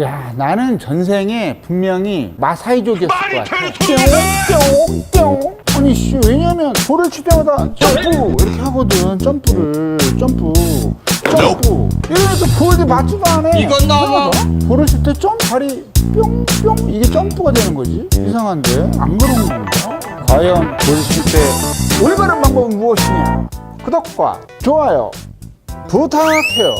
야 나는 전생에 분명히 마사이족이었을 것 같아. 뿅뿅뿅. 아니 씨 왜냐면 돌을 칠 때마다 점프! 이렇게 하거든 점프를. 점프 점프. 이러면서 볼이 맞지도 않아. 이건 이상하다. 볼을 칠 때 점 발이 뿅뿅. 이게 점프가 되는 거지? 이상한데? 안 그런 건가 과연 볼을 칠 때 올바른 방법은 무엇이냐? 구독과 좋아요 부탁해요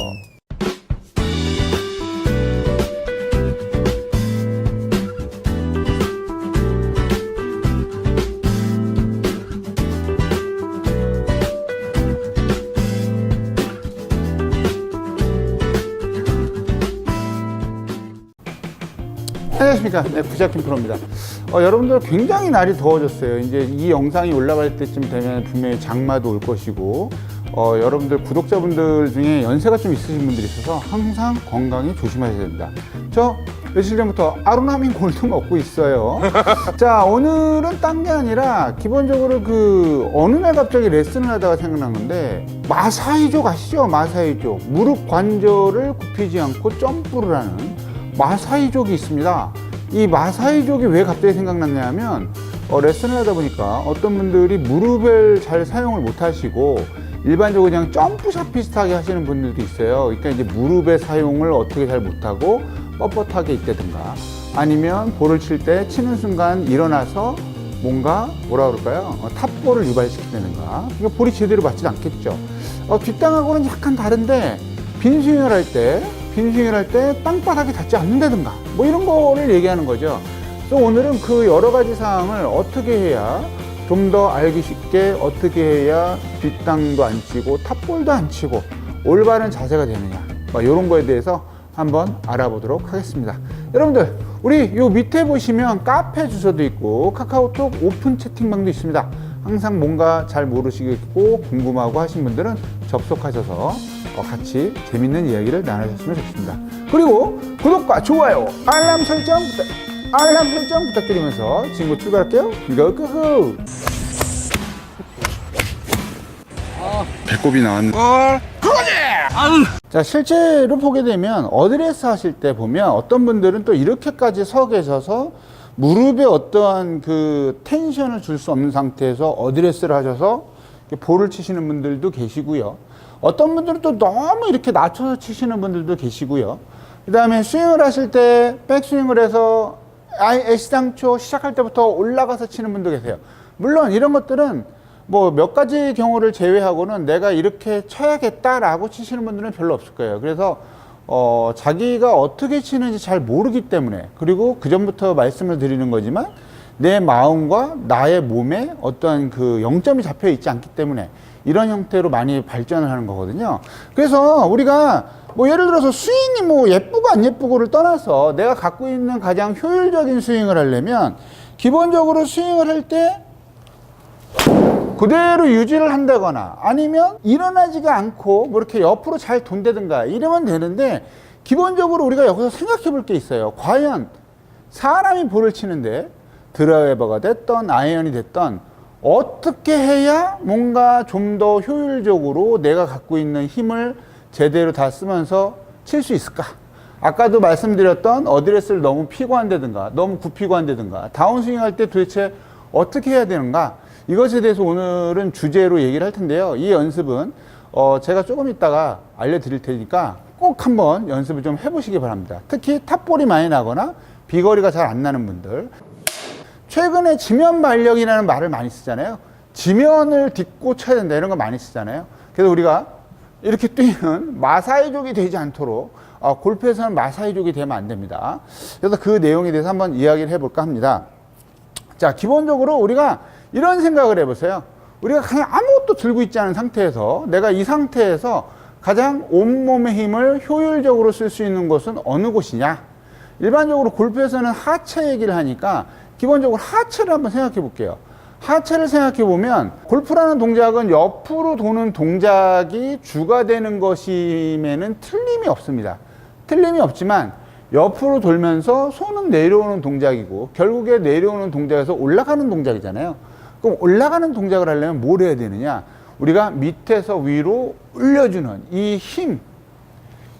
안녕하십니까. 네, 부자킴 프로입니다. 어, 여러분들 굉장히 날이 더워졌어요. 이제 이 영상이 올라갈 때쯤 되면 분명히 장마도 올 것이고, 어, 여러분들 구독자분들 중에 연세가 좀 있으신 분들이 있어서 항상 건강에 조심하셔야 됩니다. 저 며칠 전부터 아로나민 골드 먹고 있어요. 자, 오늘은 딴 게 아니라 기본적으로 그 어느 날 갑자기 레슨을 하다가 생각난 건데 마사이족 아시죠? 마사이족. 무릎 관절을 굽히지 않고 점프를 하는 마사이족이 있습니다. 이 마사이족이 왜 갑자기 생각났냐 하면 어, 레슨을 하다 보니까 어떤 분들이 무릎을 잘 사용을 못 하시고 일반적으로 그냥 점프샷 비슷하게 하시는 분들도 있어요. 그러니까 이제 무릎의 사용을 어떻게 잘 못하고 뻣뻣하게 있다든가 아니면 볼을 칠 때 치는 순간 일어나서 뭔가 뭐라 그럴까요? 어, 탑볼을 유발시킨다든가 그러니까 볼이 제대로 맞지 않겠죠. 어, 뒷땅하고는 약간 다른데 빈스윙을 할 때, 빈스윙을 할 때 땅바닥에 닿지 않는다든가 뭐 이런 거를 얘기하는 거죠. 그래서 오늘은 그 여러 가지 사항을 어떻게 해야 좀 더 알기 쉽게 어떻게 해야 뒷땅도 안 치고 탑볼도 안 치고 올바른 자세가 되느냐 뭐 이런 거에 대해서 한번 알아보도록 하겠습니다. 여러분들 우리 요 밑에 보시면 카페 주소도 있고 카카오톡 오픈 채팅방도 있습니다. 항상 뭔가 잘 모르시겠고 궁금하고 하신 분들은 접속하셔서 어, 같이 재밌는 이야기를 나누셨으면 좋겠습니다. 그리고 구독과 좋아요, 알람 설정 부탁, 알람 설정 부탁드리면서 친구 출발할게요. 고고고! 배꼽이 나왔는데. 자, 실제로 보게 되면 어드레스 하실 때 보면 어떤 분들은 또 이렇게까지 서 계셔서 무릎에 어떠한 그 텐션을 줄 수 없는 상태에서 어드레스를 하셔서 볼을 치시는 분들도 계시고요. 어떤 분들은 또 너무 이렇게 낮춰서 치시는 분들도 계시고요. 그 다음에 스윙을 하실 때 백스윙을 해서 애시당초 시작할 때부터 올라가서 치는 분도 계세요. 물론 이런 것들은 뭐 몇 가지 경우를 제외하고는 내가 이렇게 쳐야겠다라고 치시는 분들은 별로 없을 거예요. 그래서 어, 자기가 어떻게 치는지 잘 모르기 때문에 그리고 그 전부터 말씀을 드리는 거지만 내 마음과 나의 몸에 어떠한 그 영점이 잡혀 있지 않기 때문에 이런 형태로 많이 발전을 하는 거거든요. 그래서 우리가 뭐 예를 들어서 스윙이 뭐 예쁘고 안 예쁘고를 떠나서 내가 갖고 있는 가장 효율적인 스윙을 하려면 기본적으로 스윙을 할 때 그대로 유지를 한다거나 아니면 일어나지가 않고 뭐 이렇게 옆으로 잘 돈다든가 이러면 되는데 기본적으로 우리가 여기서 생각해 볼 게 있어요. 과연 사람이 볼을 치는데 드라이버가 됐던 아이언이 됐던 어떻게 해야 뭔가 좀 더 효율적으로 내가 갖고 있는 힘을 제대로 다 쓰면서 칠 수 있을까? 아까도 말씀드렸던 어드레스를 너무 피고 한다든가 너무 굽히고 한다든가 다운스윙 할 때 도대체 어떻게 해야 되는가? 이것에 대해서 오늘은 주제로 얘기를 할 텐데요. 이 연습은 어 제가 조금 있다가 알려드릴 테니까 꼭 한번 연습을 좀 해보시기 바랍니다. 특히 탑볼이 많이 나거나 비거리가 잘 안 나는 분들. 최근에 지면 발력이라는 말을 많이 쓰잖아요. 지면을 딛고 쳐야 된다 이런 거 많이 쓰잖아요. 그래서 우리가 이렇게 뛰는 마사이족이 되지 않도록 어, 골프에서는 마사이족이 되면 안 됩니다. 그래서 그 내용에 대해서 한번 이야기를 해볼까 합니다. 자, 기본적으로 우리가 이런 생각을 해보세요. 우리가 그냥 아무것도 들고 있지 않은 상태에서 내가 이 상태에서 가장 온몸의 힘을 효율적으로 쓸 수 있는 곳은 어느 곳이냐? 일반적으로 골프에서는 하체 얘기를 하니까 기본적으로 하체를 한번 생각해 볼게요. 하체를 생각해 보면 골프라는 동작은 옆으로 도는 동작이 주가 되는 것임에는 틀림이 없습니다. 틀림이 없지만 옆으로 돌면서 손은 내려오는 동작이고 결국에 내려오는 동작에서 올라가는 동작이잖아요. 그럼 올라가는 동작을 하려면 뭘 해야 되느냐? 우리가 밑에서 위로 올려주는 이 힘,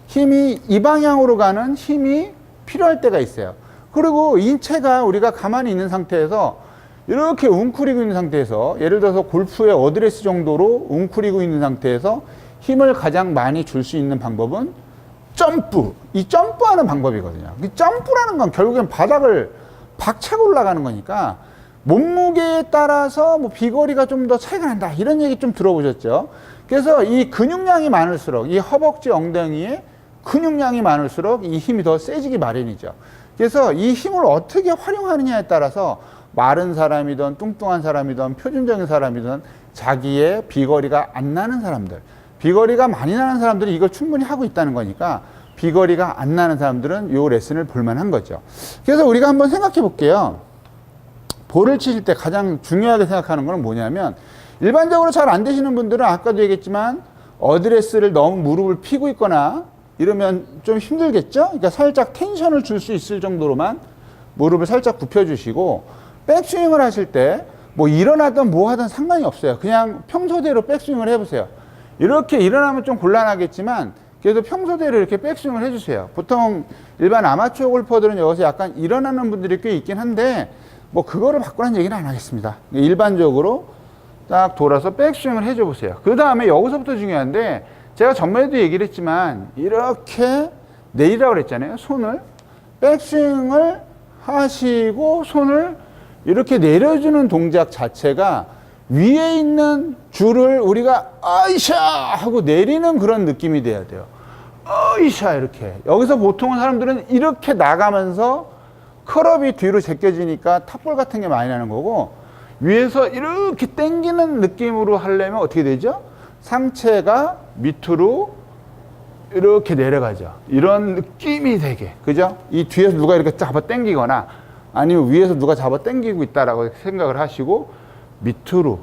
힘이 이 방향으로 가는 힘이 필요할 때가 있어요. 그리고 인체가 우리가 가만히 있는 상태에서 이렇게 웅크리고 있는 상태에서 예를 들어서 골프의 어드레스 정도로 웅크리고 있는 상태에서 힘을 가장 많이 줄 수 있는 방법은 점프. 이 점프하는 방법이거든요. 이 점프라는 건 결국엔 바닥을 박차고 올라가는 거니까 몸무게에 따라서 뭐 비거리가 좀 더 차이가 난다. 이런 얘기 좀 들어보셨죠? 그래서 이 근육량이 많을수록 이 허벅지 엉덩이에 근육량이 많을수록 이 힘이 더 세지기 마련이죠. 그래서 이 힘을 어떻게 활용하느냐에 따라서 마른 사람이든 뚱뚱한 사람이든 표준적인 사람이든 자기의 비거리가 안 나는 사람들, 비거리가 많이 나는 사람들이 이걸 충분히 하고 있다는 거니까 비거리가 안 나는 사람들은 이 레슨을 볼만한 거죠. 그래서 우리가 한번 생각해 볼게요. 볼을 치실 때 가장 중요하게 생각하는 거는 뭐냐면 일반적으로 잘 안 되시는 분들은 아까도 얘기했지만 어드레스를 너무 무릎을 피고 있거나 이러면 좀 힘들겠죠? 그러니까 살짝 텐션을 줄 수 있을 정도로만 무릎을 살짝 굽혀주시고 백스윙을 하실 때 뭐 일어나든 뭐 하든 상관이 없어요. 그냥 평소대로 백스윙을 해보세요. 이렇게 일어나면 좀 곤란하겠지만 그래도 평소대로 이렇게 백스윙을 해주세요. 보통 일반 아마추어 골퍼들은 여기서 약간 일어나는 분들이 꽤 있긴 한데 뭐 그거를 바꾸라는 얘기는 안 하겠습니다. 일반적으로 딱 돌아서 백스윙을 해줘 보세요. 그 다음에 여기서부터 중요한데 제가 전번에도 얘기를 했지만 이렇게 내리라고 그랬잖아요. 손을 백스윙을 하시고 손을 이렇게 내려주는 동작 자체가 위에 있는 줄을 우리가 아이샤 하고 내리는 그런 느낌이 돼야 돼요. 아이샤 이렇게 여기서 보통은 사람들은 이렇게 나가면서 컬업이 뒤로 제껴지니까 탑볼 같은 게 많이 나는 거고 위에서 이렇게 당기는 느낌으로 하려면 어떻게 되죠? 상체가 밑으로 이렇게 내려가죠. 이런 느낌이 되게. 그죠? 이 뒤에서 누가 이렇게 잡아 당기거나 아니면 위에서 누가 잡아 당기고 있다라고 생각을 하시고 밑으로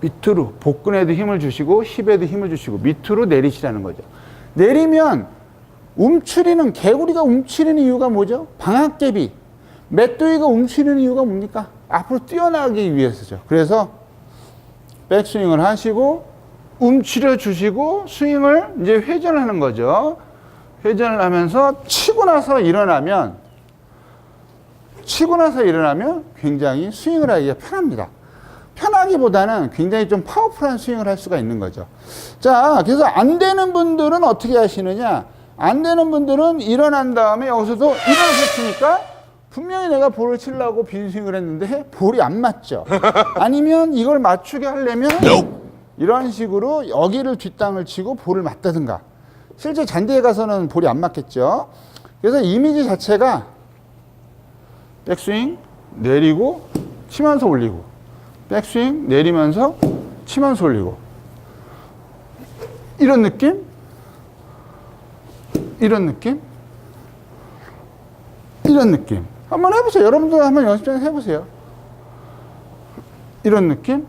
밑으로 복근에도 힘을 주시고 힙에도 힘을 주시고 밑으로 내리시라는 거죠. 내리면 움츠리는 개구리가 움츠리는 이유가 뭐죠? 방학개비 맷돌이가 움츠리는 이유가 뭡니까? 앞으로 뛰어나가기 위해서죠. 그래서 백스윙을 하시고 움츠려 주시고 스윙을 이제 회전하는 거죠. 회전을 하면서 치고 나서 일어나면 치고 나서 일어나면 굉장히 스윙을 하기가 편합니다. 편하기보다는 굉장히 좀 파워풀한 스윙을 할 수가 있는 거죠. 자, 그래서 안 되는 분들은 어떻게 하시느냐? 안 되는 분들은 일어난 다음에 여기서도 일어나서 치니까 분명히 내가 볼을 치려고 빈 스윙을 했는데 볼이 안 맞죠. 아니면 이걸 맞추게 하려면 이런 식으로 여기를 뒷땅을 치고 볼을 맞다든가. 실제 잔디에 가서는 볼이 안 맞겠죠. 그래서 이미지 자체가 백스윙 내리고 치면서 올리고 백스윙 내리면서 치면서 올리고. 이런 느낌? 이런 느낌? 이런 느낌. 한번 해보세요. 여러분도 한번 연습장에서 해보세요. 이런 느낌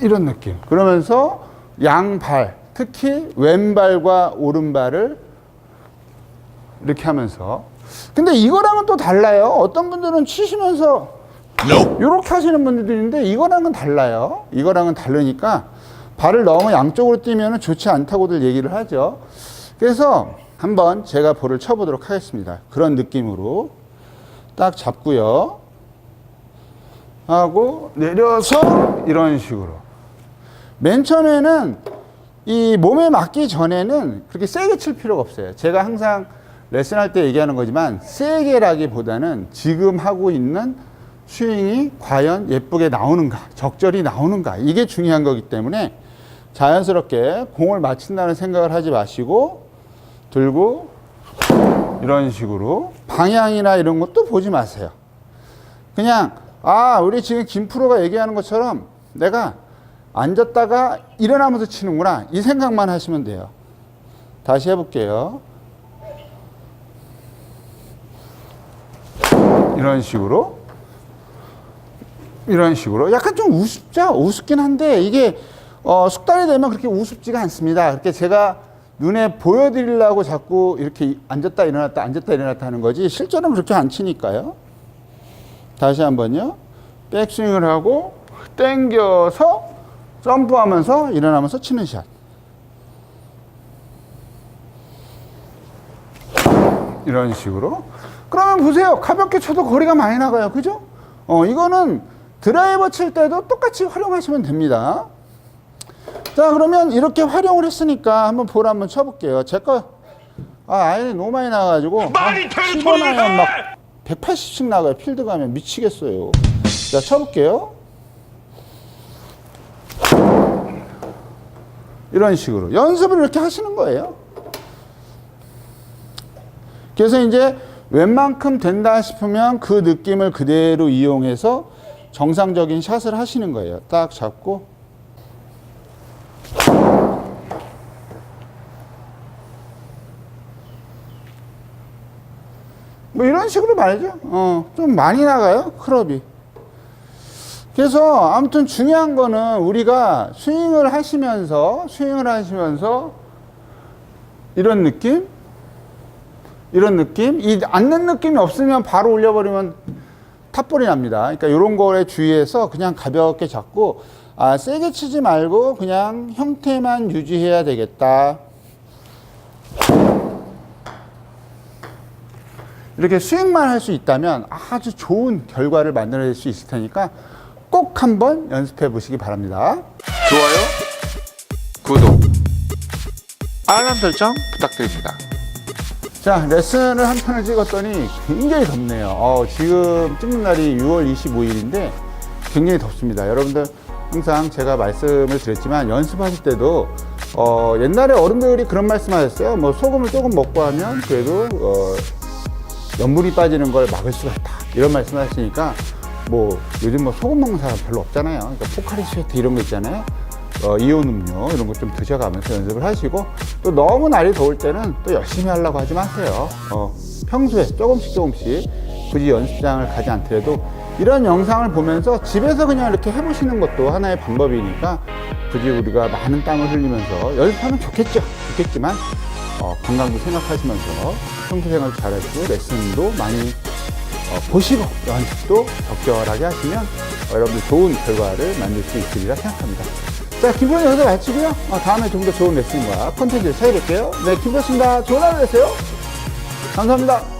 이런 느낌 그러면서 양발 특히 왼발과 오른발을 이렇게 하면서 근데 이거랑은 또 달라요. 어떤 분들은 치시면서 이렇게 하시는 분들도 있는데 이거랑은 달라요. 이거랑은 다르니까 발을 너무 양쪽으로 뛰면 좋지 않다고들 얘기를 하죠. 그래서 한번 제가 볼을 쳐보도록 하겠습니다. 그런 느낌으로 딱 잡고요. 하고 내려서 이런 식으로. 맨 처음에는 이 몸에 맞기 전에는 그렇게 세게 칠 필요가 없어요. 제가 항상 레슨할 때 얘기하는 거지만 세게라기보다는 지금 하고 있는 스윙이 과연 예쁘게 나오는가, 적절히 나오는가 이게 중요한 거기 때문에 자연스럽게 공을 맞춘다는 생각을 하지 마시고 들고 이런 식으로 방향이나 이런 것도 보지 마세요. 그냥 아 우리 지금 김 프로가 얘기하는 것처럼 내가 앉았다가 일어나면서 치는구나. 이 생각만 하시면 돼요. 다시 해볼게요. 이런 식으로. 이런 식으로. 약간 좀 우습죠 우습긴 한데 이게 어, 숙달이 되면 그렇게 우습지가 않습니다. 그렇게 제가 눈에 보여드리려고 자꾸 이렇게 앉았다 일어났다 앉았다 일어났다 하는 거지 실제로는 그렇게 안 치니까요. 다시 한 번요. 백스윙을 하고 당겨서 점프하면서 일어나면서 치는 샷 이런 식으로. 그러면 보세요. 가볍게 쳐도 거리가 많이 나가요. 그죠? 어, 이거는 드라이버 칠 때도 똑같이 활용하시면 됩니다. 자, 그러면 이렇게 활용을 했으니까 한번 볼 한번 쳐볼게요. 제 거, 아, 아이언이 너무 많이 나가가지고. 말이 되는 10번 소리를 아이언 해! 막 180씩 나가요. 필드 가면 미치겠어요. 자, 쳐볼게요. 이런 식으로. 연습을 이렇게 하시는 거예요. 그래서 이제 웬만큼 된다 싶으면 그 느낌을 그대로 이용해서 정상적인 샷을 하시는 거예요. 딱 잡고. 뭐 이런 식으로 말이죠. 어, 좀 많이 나가요, 클럽이. 그래서 아무튼 중요한 거는 우리가 스윙을 하시면서, 스윙을 하시면서 이런 느낌? 이런 느낌? 이 앉는 느낌이 없으면 바로 올려버리면 탑볼이 납니다. 그러니까 이런 거에 주의해서 그냥 가볍게 잡고, 아, 세게 치지 말고 그냥 형태만 유지해야 되겠다. 이렇게 스윙만 할 수 있다면 아주 좋은 결과를 만들어낼 수 있을 테니까 꼭 한번 연습해 보시기 바랍니다. 좋아요, 구독, 알람 설정 부탁드립니다. 자, 레슨을 한 편을 찍었더니 굉장히 덥네요. 어, 지금 찍는 날이 6월 25일인데 굉장히 덥습니다. 여러분들 항상 제가 말씀을 드렸지만 연습하실 때도 어, 옛날에 어른들이 그런 말씀 하셨어요. 뭐 소금을 조금 먹고 하면 그래도 어, 연물이 빠지는 걸 막을 수가 있다. 이런 말씀 하시니까 뭐 요즘 뭐 소금 먹는 사람 별로 없잖아요. 그러니까 포카리 스웨트 이런 거 있잖아요. 어, 이온 음료 이런 거 좀 드셔가면서 연습을 하시고 또 너무 날이 더울 때는 또 열심히 하려고 하지 마세요. 어, 평소에 조금씩 조금씩 굳이 연습장을 가지 않더라도 이런 영상을 보면서 집에서 그냥 이렇게 해보시는 것도 하나의 방법이니까 굳이 우리가 많은 땀을 흘리면서 연습하면 좋겠죠. 좋겠지만 어, 건강도 생각하시면서 평소 생활도 잘하시고 레슨도 많이 어, 보시고 연습도 적절하게 하시면 어, 여러분들 좋은 결과를 만들 수 있으리라 생각합니다. 자, 김보현 여기서 마치고요. 어, 다음에 좀 더 좋은 레슨과 컨텐츠를 찾아뵐게요. 네, 김보현입니다. 좋은 하루 되세요. 감사합니다.